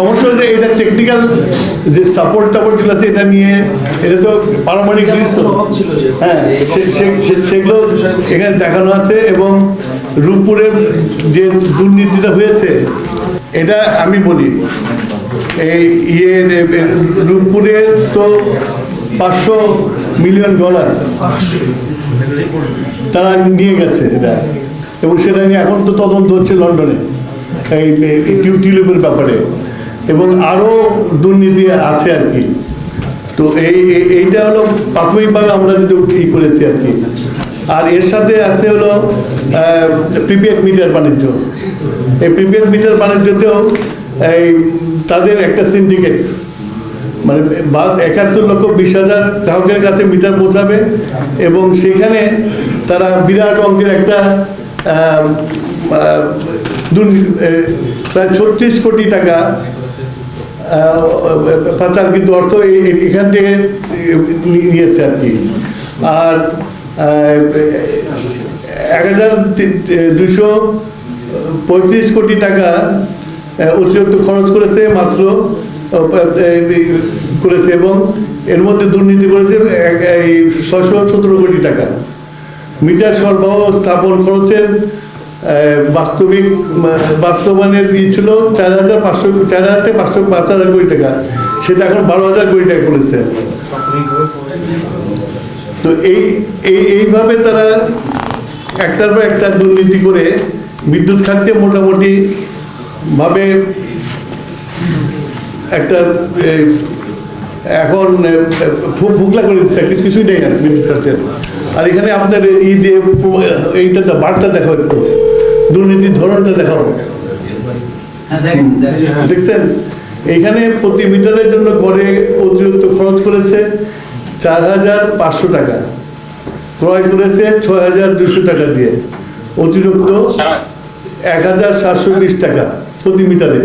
সমস্যা হচ্ছে এটা টেকনিক্যাল যে সাপোর্ট টাপোর্ট যেগুলো আছে এটা নিয়ে এটা তো পারমাণবিক জিনিস তো। হ্যাঁ সেগুলো এখানে দেখানো আছে এবং রূপপুরের যে দুর্নীতিটা হয়েছে এটা আমি বলি। এই ইয়ে রূপপুরের তো পাঁচশো মিলিয়ন ডলার তারা নিয়ে গেছে এটা। এবং সেটা নিয়ে এখন তো তদন্ত হচ্ছে লন্ডনে এই টিউ টিউলিপের ব্যাপারে। এবং আরও দুর্নীতি আছে আর কি। তো এই, এই- এইটা হলো প্রাথমিকভাবে আমরা কিন্তু ই করেছি আর কি। আর এর সাথে আছে হলো প্রিপেড মিটার বাণিজ্য। এই প্রিপেড মিটার বাণিজ্যতেও এই তাদের একটা সিন্ডিকেট মানে একাত্তর লক্ষ বিশ হাজার গ্রাহকের কাছে মিটার পৌঁছাবে এবং সেখানে তারা বিরাট অঙ্কের একটা প্রায় ছত্রিশ কোটি টাকা পাচার কিন্তু অর্থ এখান থেকে নিয়েছে আর কি। আর এক হাজার দুশো পঁয়ত্রিশ কোটি টাকা অতিরিক্ত খরচ করেছে, মাত্র করেছে এবং এর মধ্যে দুর্নীতি করেছে ছশো সতেরো কোটি টাকা। মিটার সরবরাহ স্থাপন খরচের বাস্তবিক বাস্তবায়নের ই ছিল চার হাজার পাঁচশো, চার হাজার থেকে পাঁচশো, পাঁচ হাজার কোটি টাকা। সেটা এখন বারো হাজার কোটি টাকা করেছে। তো এই এই, এইভাবে তারা একটার পর একটা দুর্নীতি করে বিদ্যুৎ খাতকে মোটামুটি ভাবে একটা এখন ভু- ভুকলা করে দিচ্ছে, কিছু কিছুই নেই বিদ্যুৎ খাতের আর এখানে আপনার এই যে এইটা বার্তা দেখাও একটু। দুর্নীতির ধরনটা দেখাবো। হ্যাঁ দেখছেন? এখানে প্রতি মিটারের জন্য গড়ে অতিরিক্ত খরচ করেছে চার হাজার পাঁচশো টাকা। ক্রয় করেছে ছয় হাজার দুশো টাকা দিয়ে। অতিরিক্ত এক হাজার সাতশো বিশ টাকা প্রতি মিটারে।